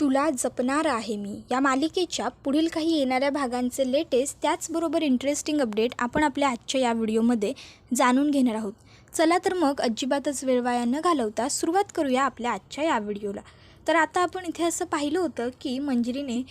तुला जपणार आहे मी. या मालिकेच्या पुढील काही येणाऱ्या भागांचे लेटेस्ट त्याचबरोबर इंटरेस्टिंग अपडेट आपण आपल्या आजच्या या व्हिडिओमध्ये जाणून घेणार आहोत. चला तर मग अजिबातच वेळवाया न घालवता सुरुवात करूया आपल्या आजच्या या व्हिडिओला. तर आता आपण इथे असं पाहिलं होतं की मंजिरीने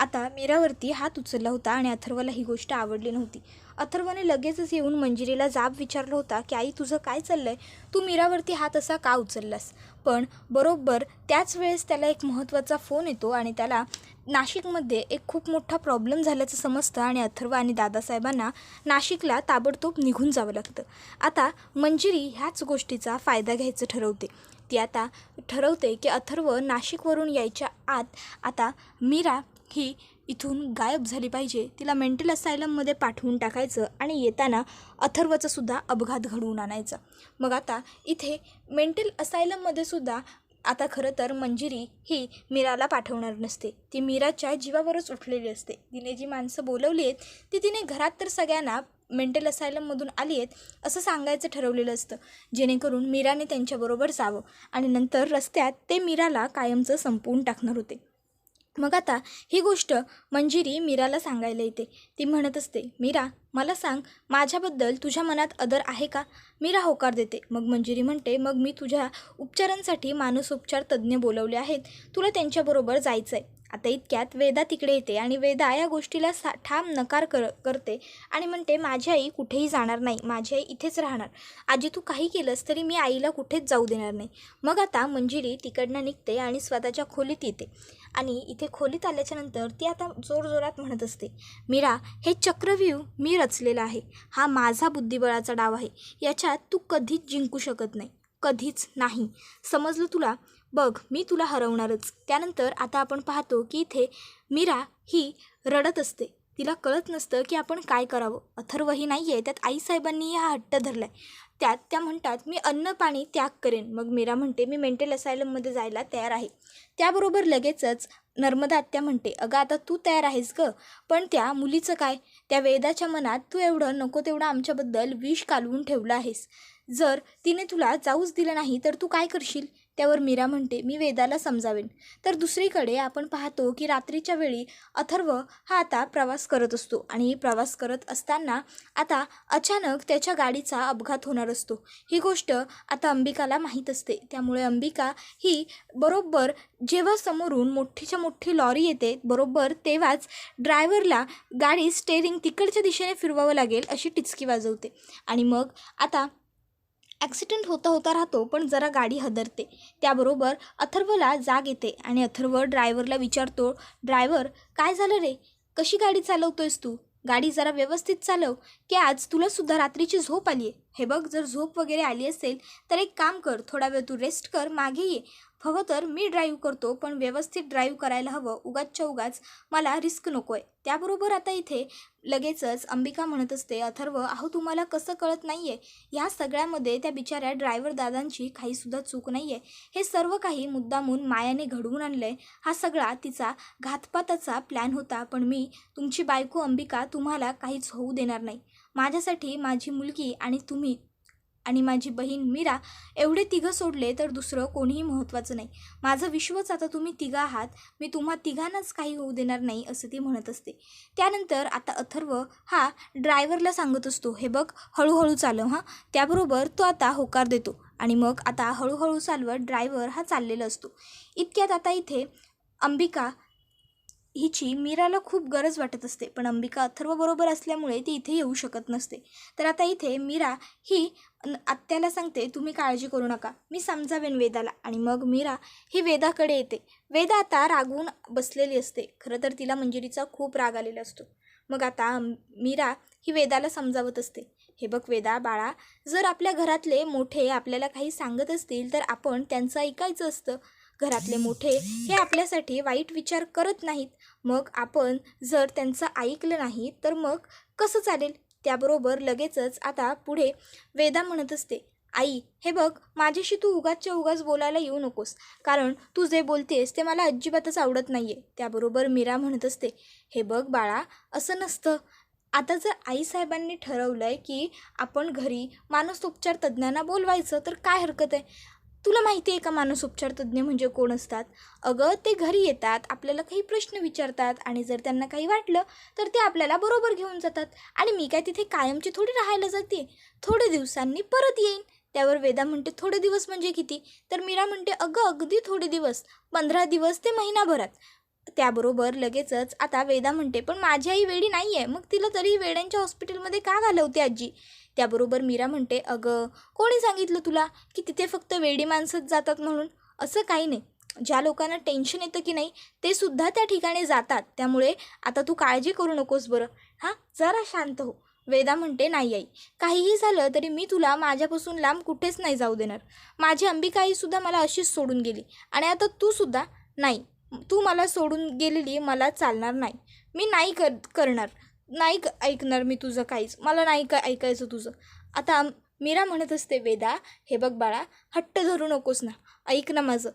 आता मीरावरती हात उचलला होता आणि अथर्वला ही गोष्ट आवडली नव्हती. अथर्वने लगेचच येऊन मंजिरीला जाब विचारला होता की आई तुझं काय चाललंय? तू मीरावरती हात असा का उचललास? पण बरोबर त्याच वेळेस त्याला एक महत्त्वाचा फोन येतो आणि त्याला नाशिकमध्ये एक खूप मोठा प्रॉब्लेम झाल्याचं समजतं आणि अथर्व आणि दादासाहेबांना नाशिकला ताबडतोब निघून जावं लागतं. आता मंजिरी ह्याच गोष्टीचा फायदा घ्यायचं ठरवते. ती आता ठरवते की अथर्व नाशिकवरून यायच्या आत आता मीरा ही इथून गायब झाली पाहिजे. तिला मेंटल असायलममध्ये पाठवून टाकायचं आणि येताना अथर्वचा सुद्धा अपघात घडवून आणायचा. मग आता इथे मेंटल असायलममध्ये सुद्धा आता खरं तर मंजिरी ही मीराला पाठवणार नसते. ती मीराच्या जीवावरच उठलेली असते. तिने जी माणसं बोलवली आहेत ती तिने घरात तर सगळ्यांना मेंटल असायलममधून आली आहेत असं सांगायचं ठरवलेलं असतं. जेणेकरून मीराने त्यांच्याबरोबर जावं आणि नंतर रस्त्यात ते मीराला कायमचं संपवून टाकणार होते. मग आता ही गोष्ट मंजिरी मीराला सांगायला येते. ती म्हणत असते मीरा मला सांग माझ्याबद्दल तुझ्या मनात अदर आहे का मीरा होकार देते. मग मंजिरी म्हणते मग मी तुझ्या उपचारांसाठी मानसोपचार तज्ज्ञ बोलवले आहेत. तुला त्यांच्याबरोबर जायचं आहे आता इतक्यात वेदा तिकडे येते आणि वेदा या गोष्टीला सा ठाम नकार कर करते आणि म्हणते माझी आई कुठेही जाणार नाही. माझी आई इथेच राहणार. आजी तू काही केलंस तरी मी आईला कुठेच जाऊ देणार नाही मग आता मंजिरी तिकडनं निघते आणि स्वतःच्या खोलीत येते. आणि इथे खोलीत आल्याच्यानंतर ती आता जोरजोरात म्हणत असते मीरा हे चक्रव्यूह मी रचलेला आहे. हा माझा बुद्धिबळाचा डाव आहे. याच्यात तू कधीच जिंकू शकत नाही. कधीच नाही. समजलं तुला? बघ मी तुला हरवणारच. त्यानंतर आता आपण पाहतो की इथे मीरा ही रडत असते. तिला कळत नसतं की आपण काय करावं. अथर्वही नाही आहे त्यात आईसाहेबांनी हा हट्ट धरला आहे त्यात त्या म्हणतात मी अन्न पाणी त्याग करेन. मग मीरा म्हणते मी मेंटल असायलममध्ये जायला तयार आहे. त्याबरोबर लगेचच नर्मदा आत्या म्हणते अगं आता तू तयार आहेस गं पण त्या मुलीचं काय? त्या वेदाच्या मनात तू एवढं नको तेवढं आमच्याबद्दल विष कालवून ठेवलं आहेस. जर तिने तुला जाऊच दिलं नाही तर तू काय करशील? त्यावर मीरा म्हणते मी वेदाला समजावेन. तर दुसरीकडे आपण पाहतो की रात्रीच्या वेळी अथर्व हा आता प्रवास करत असतो आणि प्रवास करत असताना आता अचानक त्याच्या गाडीचा अपघात होणार असतो. ही गोष्ट आता अंबिकाला माहीत असते. त्यामुळे अंबिका ही बरोबर जेव्हा समोरून मोठीच्या मोठी लॉरी येते बरोबर तेव्हाच ड्रायव्हरला गाडी स्टेरिंग तिकडच्या दिशेने फिरवावं लागेल अशी टिचकी वाजवते. आणि मग आता ॲक्सिडेंट होता होता राहतो पण जरा गाडी हदरते. त्याबरोबर अथर्वला जाग येते आणि अथर्व ड्रायव्हरला विचारतो ड्रायव्हर काय झालं रे? कशी गाडी चालवतोयस तू? गाडी जरा व्यवस्थित चालव की आज तुलासुद्धा रात्रीची झोप आली आहे हे बघ जर झोप वगैरे आली असेल तर एक काम कर थोडा वेळ तू रेस्ट कर मागे ये. हवं तर मी ड्राईव्ह करतो पण व्यवस्थित ड्राईव्ह करायला हवं उगाचच्या उगाच मला रिस्क नको आहे त्याबरोबर आता इथे लगेचच अंबिका म्हणत असते अथर्व अहो तुम्हाला कसं कळत नाही आहे ह्या सगळ्यामध्ये त्या बिचाऱ्या ड्रायव्हर दादांची काहीसुद्धा चूक नाही आहे हे सर्व काही मुद्दामून मायाने घडवून आणलं आहे हा सगळा तिचा घातपाताचा प्लॅन होता पण मी तुमची बायको अंबिका तुम्हाला काहीच होऊ देणार नाही. माझ्यासाठी माझी मुलगी आणि तुम्ही आणि माझी बहीण मीरा एवढे तिघं सोडले तर दुसरं कोणीही महत्त्वाचं नाही. माझं विश्वच आता तुम्ही तिघं आहात. मी तुम्हा तिघांनाच काही होऊ देणार नाही असं ती म्हणत असते. त्यानंतर आता अथर्व हा ड्रायव्हरला सांगत असतो हे बघ हळूहळू चालव हां. त्याबरोबर तो आता होकार देतो आणि मग आता हळूहळू चालवत ड्रायव्हर हा चाललेला असतो. इतक्यात आता इथे अंबिका हिची मीराला खूप गरज वाटत असते पण अंबिका अथर्वबरोबर असल्यामुळे ती इथे येऊ शकत नसते. तर आता इथे मीरा ही आत्याला सांगते तुम्ही काळजी करू नका. मी समजावेन वेदाला. आणि मग मीरा ही वेदाकडे येते. वेदा आता रागवून बसलेली असते. खरं तर तिला मंजिरीचा खूप राग आलेला असतो. मग आता मीरा ही वेदाला समजावत असते. हे बघ वेदा बाळा जर आपल्या घरातले मोठे आपल्याला काही सांगत असतील तर आपण त्यांचं ऐकायचं असतं. घरातले मोठे हे आपल्यासाठी वाईट विचार करत नाहीत. मग आपण जर त्यांचं ऐकलं नाही तर मग कसं चालेल? त्याबरोबर लगेचच आता पुढे वेदा म्हणत असते आई हे बघ माझ्याशी तू उगाचच्या उगाच बोलायला येऊ नकोस. कारण तू जे बोलतेस ते मला अजिबातच आवडत नाही आहे त्याबरोबर मीरा म्हणत असते हे बघ बाळा असं नसतं. आता जर आईसाहेबांनी ठरवलं आहे की आपण घरी मानसोपचार तज्ज्ञांना बोलवायचं तर काय हरकत आहे? तुला माहिती आहे का मानसोपचार तज्ज्ञ म्हणजे कोण असतात? अगं ते घरी येतात आपल्याला काही प्रश्न विचारतात आणि जर त्यांना काही वाटलं तर ते आपल्याला बरोबर घेऊन जातात. आणि मी काय तिथे कायमची थोडी राहायला जाते? थोडे दिवसांनी परत येईन. त्यावर वेदा म्हणते थोडे दिवस म्हणजे किती? तर मीरा म्हणते अगं अगदी थोडे दिवस. पंधरा दिवस ते महिनाभरात. त्याबरोबर लगेचच आता वेदा म्हणते पण माझी आई वेडी नाही आहे मग तिला तरी वेड्यांच्या हॉस्पिटलमध्ये का घालवते आजी? त्याबरोबर मीरा म्हणते अगं कोणी सांगितलं तुला की तिथे फक्त वेडी माणसंच जातात म्हणून? असं काही नाही. ज्या लोकांना टेन्शन येतं की नाही ते सुद्धा त्या ठिकाणी जातात. त्यामुळे आता तू काळजी करू नकोस बरं. हां जरा शांत हो. वेदा म्हणते नाही आई. काहीही झालं तरी मी तुला माझ्यापासून लांब कुठेच नाही जाऊ देणार. माझी अंबिकाहीसुद्धा मला अशीच सोडून गेली. आणि आता तू सुद्धा नाही. तू मला सोडून गेलेली मला चालणार नाही. मी नाही कर करणार. नाही ऐकणार मी तुझं काहीच. मला नाही का ऐकायचं तुझं. आता मीरा म्हणत असते वेदा हे बघ बाळा हट्ट धरू नकोस ना. ऐक ना माझं.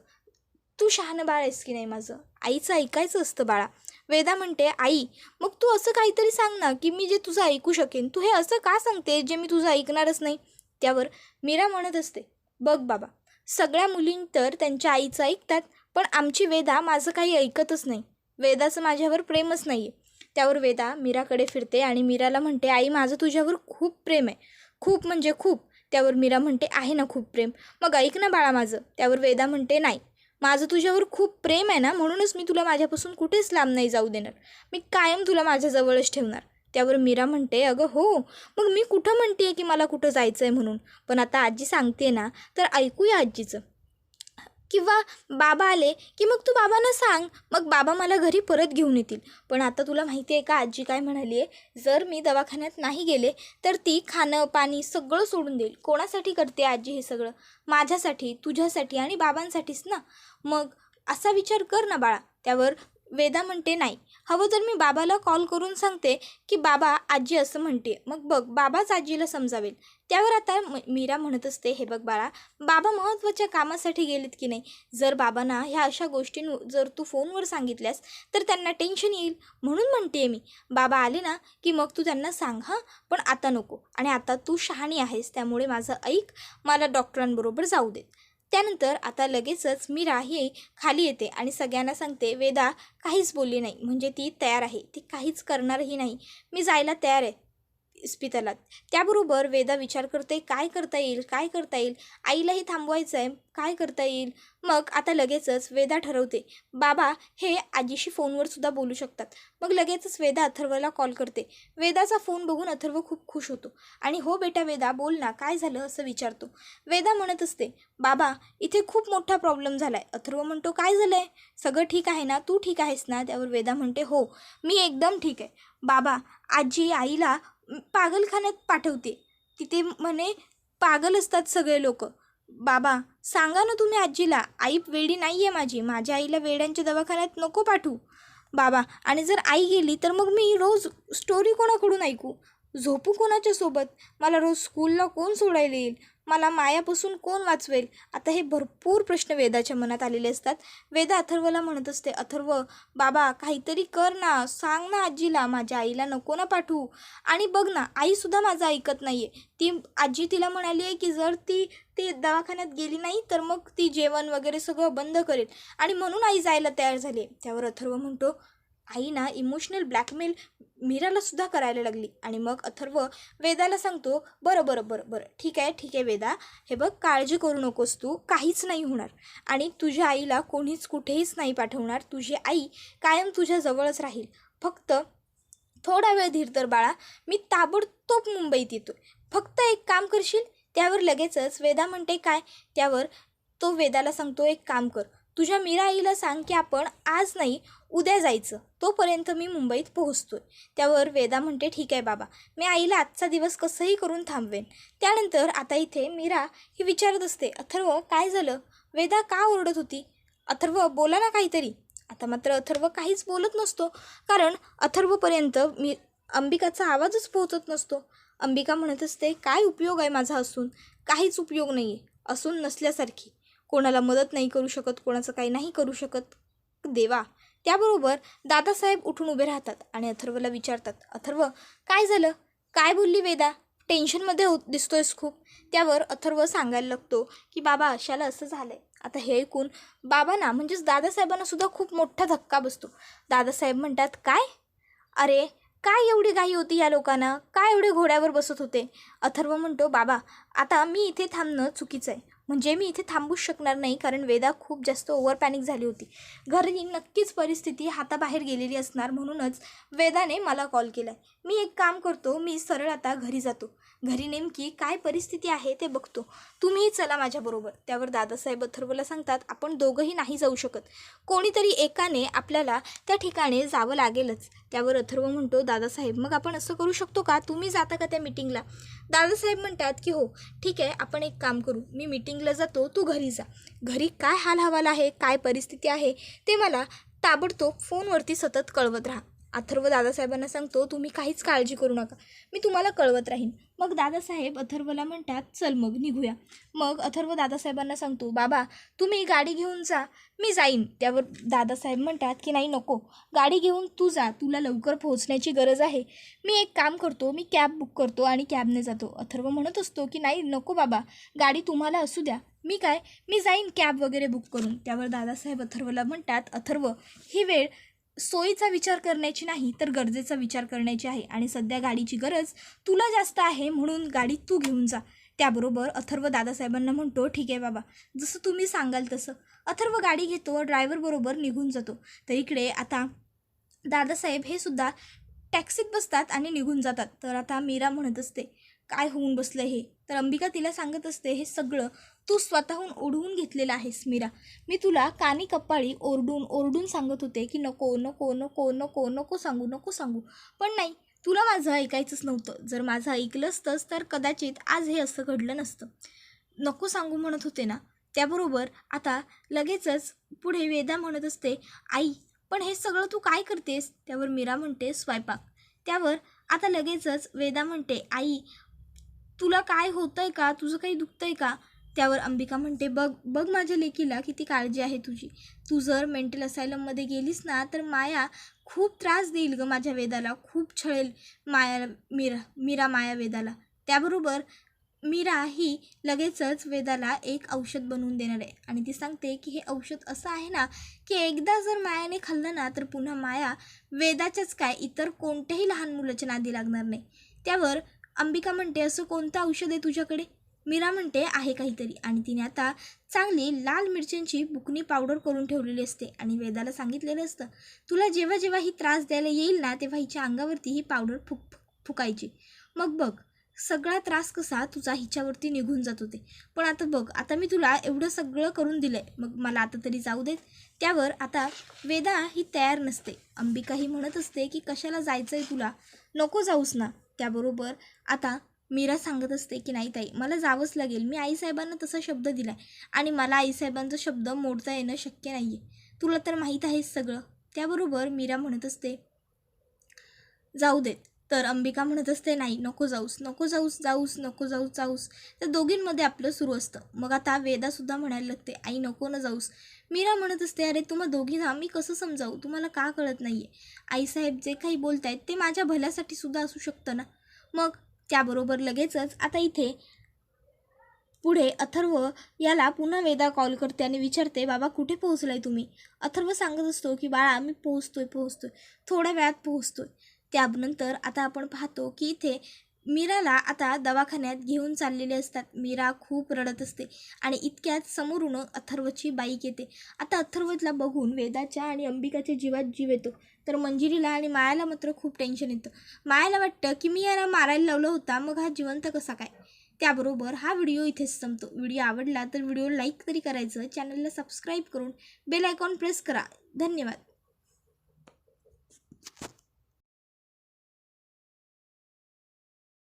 तू शहाणं बाळ आहेस की नाही माझं? आईचं ऐकायचं असतं बाळा. वेदा म्हणते आई मग तू असं काहीतरी सांग ना की मी जे तुझं ऐकू शकेन तू हे असं का सांगते जे मी तुझं ऐकणारच नाही? त्यावर मीरा म्हणत असते बघ बाबा सगळ्या मुलीं तर त्यांच्या आईचं ऐकतात पण आमची वेदा माझं काही ऐकतच नाही. वेदाचं माझ्यावर प्रेमच नाही आहे त्यावर वेदा मीराकडे फिरते आणि मीराला म्हणते आई माझं तुझ्यावर खूप प्रेम आहे. खूप म्हणजे खूप. त्यावर मीरा म्हणते आहे ना खूप प्रेम. मग ऐक ना बाळा माझं. त्यावर वेदा म्हणते नाही. माझं तुझ्यावर खूप प्रेम आहे ना म्हणूनच मी तुला माझ्यापासून कुठेच लांब नाही जाऊ देणार. मी कायम तुला माझ्याजवळच ठेवणार. त्यावर मीरा म्हणते अगं हो. मग मी कुठं म्हणते की मला कुठं जायचं आहे म्हणून? पण आता आजी सांगते ना तर ऐकूया आजीचं. किंवा बाबा आले की मग तू बाबांना सांग मग बाबा मला घरी परत घेऊन येतील. पण आता तुला माहिती आहे का आजी काय म्हणाली आहे? जर मी दवाखान्यात नाही गेले तर ती खाणं पाणी सगळं सोडून देईल. कोणासाठी करते आजी हे सगळं? माझ्यासाठी तुझ्यासाठी आणि बाबांसाठीच ना? मग असा विचार कर ना बाळा. त्यावर वेदा म्हणते नाही हवं तर मी बाबाला कॉल करून सांगते की बाबा आजी असं म्हणते. मग बघ बाबाच आजीला समजावेल. त्यावर आता मीरा म्हणत असते हे बघ बाळा बाबा महत्त्वाच्या कामासाठी गेलेत की नाही? जर बाबांना ह्या अशा गोष्टी जर तू फोनवर सांगितल्यास तर त्यांना टेन्शन येईल. म्हणून म्हणते मी. बाबा आले ना की मग तू त्यांना सांग हां? पण आता नको. आणि आता तू शहाणी आहेस त्यामुळे माझं ऐक मला डॉक्टरांबरोबर जाऊ देत. त्यानंतर आता लगेचच मीरा ही खाली येते आणि सगळ्यांना सांगते वेदा काहीच बोलली नाही. म्हणजे ती तयार आहे. ती काहीच करणारही नाही. मी जायला तयार आहे. इस्पितलात त्याबरोबर वेदा विचार करते काय करता येईल? काय करता येईल? आईलाही थांबवायचं आहे काय करता येईल? मग आता लगेचच वेदा ठरवते. बाबा हे आजीशी फोनवर सुद्धा बोलू शकतात. मग लगेचच वेदा अथर्वला कॉल करते. वेदाचा फोन बघून अथर्व खूप खुश होतो. आणि हो बेटा वेदा बोल ना काय झालं असं विचारतो. वेदा म्हणत असते बाबा इथे खूप मोठा प्रॉब्लेम झाला आहे अथर्व म्हणतो काय झालं आहे सगळं ठीक आहे ना? तू ठीक आहेस ना? त्यावर वेदा म्हणते हो मी एकदम ठीक आहे. बाबा आजी आईला पागलखान्यात पाठवते. तिथे म्हणे पागल असतात सगळे लोक. बाबा सांगा ना तुम्ही आजीला आई वेडी नाही आहे माझी माझ्या आईला वेड्यांच्या दवाखान्यात नको पाठवू. बाबा आणि जर आई गेली तर मग मी रोज स्टोरी कोणाकडून ऐकू? झोपू कोणाच्या सोबत? मला रोज स्कूलला कोण सोडायला येईल? मला मायापासून कोण वाचवेल? आता हे भरपूर प्रश्न वेदाच्या मनात आलेले असतात. वेदा अथर्वला म्हणत असते अथर्व बाबा काहीतरी कर ना. सांग ना आजीला माझ्या आईला नको ना पाठवू. आणि बघ ना आईसुद्धा माझं ऐकत नाही आहे ती आजी तिला म्हणाली आहे की जर ती ते दवाखान्यात गेली नाही तर मग ती जेवण वगैरे सगळं बंद करेल. आणि म्हणून आई जायला तयार झाली आहे. त्यावर अथर्व म्हणतो आई ना इमोशनल ब्लॅकमेल मीराला सुद्धा करायला लागली. आणि मग अथर्व वेदाला सांगतो बरं बरं बरं बरं ठीक आहे ठीक आहे वेदा. हे बघ काळजी करू नकोस तू काहीच नाही होणार. आणि तुझ्या आईला कोणीच कुठेहीच नाही पाठवणार. तुझी आई कायम तुझ्या जवळच राहील. फक्त थोडा वेळ धीर तर बाळा. मी ताबडतोब मुंबईत येतो. फक्त एक काम करशील? त्यावर लगेचच वेदा म्हणते काय? त्यावर तो वेदाला सांगतो एक काम कर. तुझ्या मीरा आईला सांग की आपण आज नाही उद्या जायचं. तोपर्यंत मी मुंबईत पोहोचतोय. त्यावर वेदा म्हणते ठीक आहे बाबा. मी आईला आजचा दिवस कसंही करून थांबवेन. त्यानंतर आता इथे मीरा ही विचारत असते अथर्व काय झालं? वेदा का ओरडत होती? अथर्व बोला ना काहीतरी. आता मात्र अथर्व काहीच बोलत नसतो कारण अथर्वपर्यंत मी अंबिकाचा आवाजच पोहोचत नसतो. अंबिका म्हणत असते काय उपयोग आहे माझा असून? काहीच उपयोग नाही आहे असून नसल्यासारखी. कोणाला मदत नाही करू शकत कोणाचं काही नाही करू शकत. देवा त्याबरोबर दादासाहेब उठून उभे राहतात आणि अथर्वला विचारतात अथर्व काय झालं? काय बोलली वेदा? टेन्शनमध्ये हो दिसतोयस खूप. त्यावर अथर्व सांगायला लागतो की बाबा अशाला असं झालं आहे आता हे ऐकून बाबांना म्हणजेच दादासाहेबांना सुद्धा खूप मोठा धक्का बसतो. दादासाहेब म्हणतात काय? अरे काय एवढी घाई होती या लोकांना? काय एवढे घोड्यावर बसत होते? अथर्व म्हणतो बाबा आता मी इथे थांबणं चुकीचं आहे. म्हणजे मी इथे थांबूच शकणार नाही कारण वेदा खूप जास्त ओव्हर पॅनिक झाली होती. घरी नक्कीच परिस्थिती हाताबाहेर गेलेली असणार म्हणूनच वेदाने मला कॉल केला आहे मी एक काम करतो मी सरळ आता घरी जातो. घरी नेमकी काय परिस्थिती आहे ते बघतो. तुम्हीही चला माझ्याबरोबर त्यावर दादासाहेब अथर्वला सांगतात आपण दोघंही नाही जाऊ शकत. कोणीतरी एकाने आपल्याला त्या ठिकाणी जावं लागेलच. त्यावर अथर्व म्हणतो दादासाहेब मग आपण असं करू शकतो का? तुम्ही जाता का त्या मिटिंगला दादासाहेब म्हणतात की हो ठीक आहे आपण एक काम करू. मी मिटिंगला जातो तू घरी जा. घरी काय हाल हवाल आहे काय परिस्थिती आहे ते मला ताबडतोब फोनवरती सतत कळवत राहा. अथर्व दादासाहेबांना सांगतो तुम्ही काहीच काळजी करू नका. मी तुम्हाला कळवत राहीन. मग दादासाहेब अथर्वला म्हणतात चल मग निघूया. मग अथर्व दादासाहेबांना सांगतो बाबा तुम्ही गाडी घेऊन जा मी जाईन. त्यावर दादासाहेब म्हणतात की नाही नको. गाडी घेऊन तू जा तुला लवकर पोहोचण्याची गरज आहे. मी एक काम करतो मी कॅब बुक करतो आणि कॅबने जातो. अथर्व म्हणत असतो की नाही नको बाबा गाडी तुम्हाला असू द्या. मी काय मी जाईन कॅब वगैरे बुक करून. त्यावर दादासाहेब अथर्वला म्हणतात अथर्व ही वेळ सोयीचा विचार करण्याची नाही तर गरजेचा विचार करण्याची आहे. आणि सध्या गाडीची गरज तुला जास्त आहे म्हणून गाडी तू घेऊन जा. त्याबरोबर अथर्व दादासाहेबांना म्हणतो ठीक आहे बाबा जसं तुम्ही सांगाल तसं. अथर्व गाडी घेतो ड्रायव्हरबरोबर निघून जातो. तर इकडे आता दादासाहेब हे सुद्धा टॅक्सीत बसतात आणि निघून जातात. तर आता मीरा म्हणत असते काय होऊन बसलं हे? तर अंबिका तिला सांगत असते हे सगळं तू स्वतःहून ओढवून घेतलेला आहेस मीरा. मी तुला कानी कपाळी ओरडून ओरडून सांगत होते की नको नको नको नको नको सांगू नको सांगू. पण नाही तुला माझं ऐकायचंच नव्हतं. जर माझं ऐकलं असतंच तर कदाचित आज हे असं घडलं नसतं. नको सांगू म्हणत होते ना. त्याबरोबर आता लगेचच पुढे वेदा म्हणत असते आई पण हे सगळं तू काय करतेस? त्यावर मीरा म्हणते स्वयंपाक. त्यावर आता लगेचच वेदा म्हणते आई तुला काय होतंय का? तुझं काही दुखतंय का? त्यावर अंबिका म्हणते बघ बघ माझ्या लेकीला किती काळजी आहे तुझी. तू जर मेंटल असायलममध्ये गेलीस ना तर माया खूप त्रास देईल ग माझ्या वेदाला. खूप छळेल माया मीरा मीरा माया वेदाला. त्याबरोबर मीरा ही लगेचच वेदाला एक औषध बनवून देणार आहे. आणि ती सांगते की हे औषध असं आहे ना की एकदा जर मायाने खाल्लं ना तर पुन्हा माया वेदाच्याच काय इतर कोणत्याही लहान मुलाच्या नादी लागणार नाही. त्यावर अंबिका म्हणते असं कोणतं औषध आहे तुझ्याकडे? मीरा म्हणते आहे काहीतरी. आणि तिने आता चांगली लाल मिरच्यांची बुकणी पावडर करून ठेवलेली असते आणि वेदाला सांगितलेलं असतं तुला जेव्हा जेव्हा ही त्रास द्यायला येईल ना तेव्हा हिच्या अंगावरती ही पावडर फुक फुक- फुकायची. मग बघ सगळा त्रास कसा तुझा हिच्यावरती निघून जात होते. पण आता बघ आता मी तुला एवढं सगळं करून दिलं आहे मग मला आता तरी जाऊ देत. त्यावर आता वेदा ही तयार नसते. अंबिका ही म्हणत असते की कशाला जायचं आहे तुला? नको जाऊस ना. त्याबरोबर आता मीरा सांगत असते की नाही ताई मला जावंच लागेल. मी आईसाहेबांना तसा शब्द दिला आहे आणि मला आईसाहेबांचा शब्द मोडता येणं शक्य नाही आहे तुला तर माहीत आहेच सगळं. त्याबरोबर मीरा म्हणत असते जाऊ देत. तर अंबिका म्हणत असते नाही नको जाऊस नको जाऊस जाऊस नको जाऊस जाऊस. तर दोघींमध्ये आपलं सुरू असतं. मग आता वेदासुद्धा म्हणायला लागते आई नको न जाऊस. मीरा म्हणत असते अरे तुम्हा दोघींना मी कसं समजावू? तुम्हाला का कळत नाही आहे आईसाहेब जे काही बोलत आहेत ते माझ्या भल्यासाठी सुद्धा असू शकतं ना? मग त्याबरोबर लगेचच आता इथे पुढे अथर्व याला पुन्हा वेदा कॉल करते आणि विचारते बाबा कुठे पोहोचलाय तुम्ही? अथर्व सांगत असतो की बाळा मी पोहोचतोय पोहोचतोय. थोड्या वेळात पोहोचतोय. त्यानंतर आता आपण पाहतो की इथे मीराला आता दवाखान्यात घेऊन चाललेले असतात. मीरा खूप रडत असते आणि इतक्यात समोरून अथर्वची बाईक येते. आता अथर्वला बघून वेदाच्या आणि अंबिकाच्या जीवात जीव येतो. तर मंजिरीला आणि मायाला मात्र खूप टेन्शन येतं. मायाला वाटतं की मी याला मारायला लावलं होता मग हा जिवंत कसा काय? त्याबरोबर हा व्हिडिओ इथेच संपतो. व्हिडिओ आवडला तर व्हिडिओ लाईक तरी करायचं चॅनलला सबस्क्राईब करून बेल आयकॉन प्रेस करा. धन्यवाद.